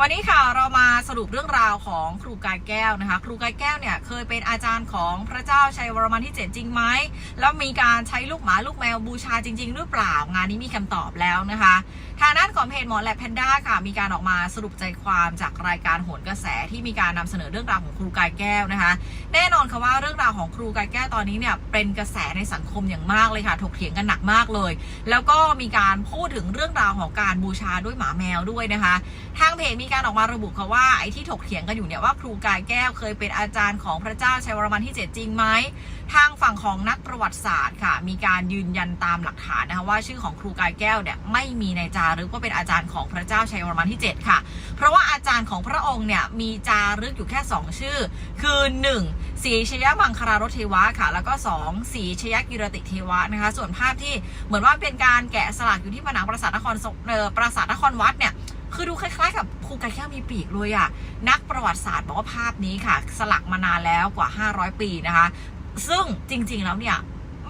วันนี้ค่ะเรามาสรุปเรื่องราวของครูกายแก้วนะคะ ครูกายแก้วเนี่ยเคยเป็นอาจารย์ของพระเจ้าชัยวรมันที่7จริงไหมแล้วมีการใช้ลูกหมาลูกแมวบูชาจริง ๆ หรือเปล่างานนี้มีคำตอบแล้วนะคะ ทางด้านของเพจหมอแลบแพนด้าค่ะ มีการออกมาสรุปใจความจากรายการโหนกระแสที่มีการนำเสนอเรื่องราวของครูกายแก้วนะคะ แน่นอนค่ะว่าเรื่องราวของครูกายแก้วตอนนี้เนี่ยเป็นกระแสในสังคมอย่างมากเลยค่ะถกเถียงกันหนักมากเลย แล้วก็มีการพูดถึงเรื่องราวของการบูชาด้วยหมาแมวด้วยนะคะ ทางเพจมีการออกมาระบุค่ะว่าไอ้ที่ถกเถียงกันอยู่เนี่ยว่าครูกายแก้วเคยเป็นอาจารย์ของพระเจ้าชัยวรมันที่ 7 จริงไหมทางฝั่งของนักประวัติศาสตร์ค่ะ มีการยืนยันตามหลักฐานนะคะว่าชื่อของครูกายแก้วเนี่ยไม่มีในจารึกว่าเป็นอาจารย์ของพระเจ้าชัยวรมันที่ 7 ค่ะ เพราะว่าอาจารย์ของพระองค์เนี่ยมีจารึกอยู่แค่ 2 ชื่อ คือ 1. ศรีชยมังคารถเทวะค่ะ แล้วก็ 2. ศรีชยกิรติเทวะนะคะ ส่วนภาพที่เหมือนว่าเป็นการแกะสลักอยู่ที่ผนังปราสาทนครสเอ่อปราสาทนครวัดเนี่ยคือดูคล้าย ๆกับครูกายแก้วมีปีกเลยอะนักประวัติศาสตร์บอกว่าภาพนี้ค่ะ สลักมานานแล้วกว่า 500 ปีนะคะ ซึ่งจริงๆแล้วเนี่ย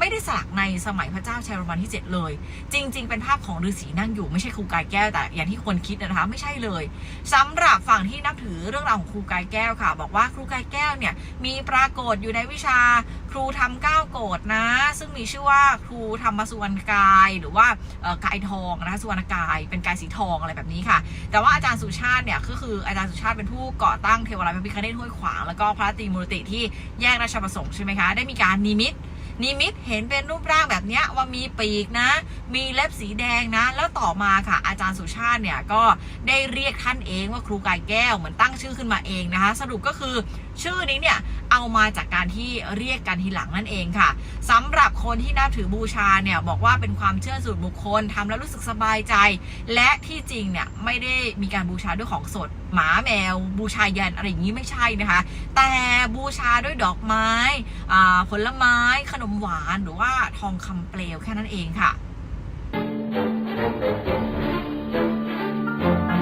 ไม่ได้สลักในสมัยพระเจ้าชัยวรมันที่ 7 เลย จริง ๆ เป็นภาพของฤาษีนั่งอยู่ไม่ใช่ครูกายแก้วแต่อย่างที่คนคิดนะคะไม่ใช่เลยสำหรับฝั่งที่นับถือเรื่องราวของครูกายแก้วค่ะ บอกว่าครูกายแก้วเนี่ยมีปรากฏอยู่ในวิชาครูทำก้าโกฏนะ ซึ่งมีชื่อว่าครูธรรมสุวรรณกาย หรือว่ากายทองนะคะสุวรรณกาย เป็นกายสีทองอะไรแบบนี้ค่ะ แต่ว่าอาจารย์สุชาติเนี่ยก็คืออาจารย์สุชาติเป็นผู้ก่อตั้งเทวราชพระพิฆเนศห้วยขวางแล้วก็พระตรีมูรติที่แยกราชประสงค์ใช่ไหมคะได้มีการนิมิต นิมิตเห็นเป็นรูปร่างแบบนี้ว่ามีปีกนะ มีเล็บสีแดงนะ แล้วต่อมาค่ะ อาจารย์สุชาติเนี่ยก็ได้เรียกท่านเองว่าครูกายแก้วเหมือนตั้งชื่อขึ้นมาเองนะคะ สรุปก็คือชื่อนี้เนี่ย เอามาจากการที่เรียกกันทีหลังนั่นเองค่ะสำหรับคนที่นับถือบูชาเนี่ยบอกว่าเป็นความเชื่อส่วนบุคคลทำแล้วรู้สึกสบายใจ และที่จริงเนี่ยไม่ได้มีการบูชาด้วยของสด หมาแมว บูชายันอะไรอย่างนี้ไม่ใช่นะคะ แต่บูชาด้วยดอกไม้ผลไม้ขนมหวานหรือว่าทองคำเปลวแค่นั้นเองค่ะ